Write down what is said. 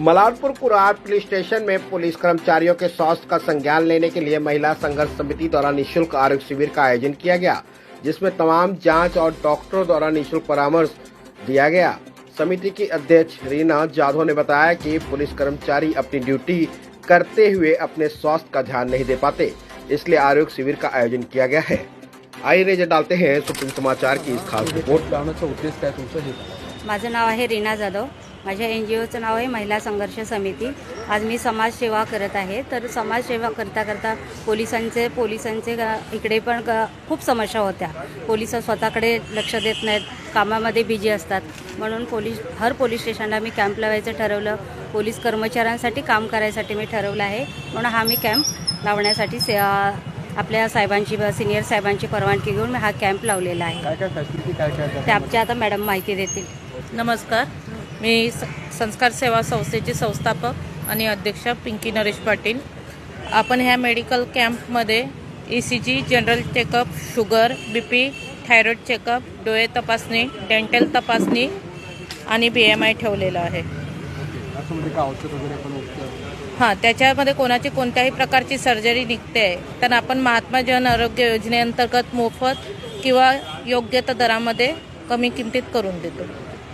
Malarpur Kurar police station में police कर्मचारियों के स्वास्थ्य का संज्ञान लेने के लिए महिला संघर्ष समिति द्वारा निशुल्क आरोग्य शिविर का आयोजन किया गया जिसमें तमाम जाँच और डॉक्टरों द्वारा निशुल्क परामर्श दिया गया। समिति की अध्यक्ष रीना जाधव ने बताया कि पुलिस कर्मचारी अपनी ड्यूटी करते हुए अपने स्वास्थ्य का ध्यान नहीं दे पाते इसलिए आरोग्य शिविर का आयोजन किया गया है। आई नज़र डालते हैं सुप्रीम समाचार की इस खास रिपोर्ट हे. माझं नाव आहे रीना जाधव। माझ्या एन जी ओचं नाव आहे महिला संघर्ष समिती. आज मी समाजसेवा करत आहे. तर समाजसेवा करता करता पोलिसांचे पोलिसांचे इकडे पण खूप समस्या होत्या. पोलीस स्वतःकडे लक्ष देत नाहीत. कामामध्ये बिझी असतात. म्हणून पोलीस हर पोलीस स्टेशनला मी कॅम्प लावायचं ठरवलं. पोलीस कर्मचाऱ्यांसाठी काम करायसाठी मी ठरवलं आहे. म्हणून हा मी कॅम्प लावण्यासाठी से आपल्या साहेबांची सिनियर साहेबांची परवानगी घेऊन मी हा कॅम्प लावलेला आहे. काय काय फॅसिलिटी काय काय ते त्या आमच्या आता मॅडम माहिती देतील. नमस्कार. मी स संस्कार सेवा संस्थेची संस्थापक आणि अध्यक्ष पिंकी नरेश पाटील. आपण ह्या मेडिकल कॅम्पमध्ये E C G general checkup sugar B P thyroid checkup डोळे तपासणी डेंटल तपासणी आणि बी एम आय ठेवलेलं आहे. हां त्याच्यामध्ये कोणाची कोणत्याही प्रकारची सर्जरी निघते. आहे तर आपण महात्मा जन आरोग्य योजनेअंतर्गत मोफत किंवा योग्य त्या दरामध्ये कमी किमतीत करून देतो.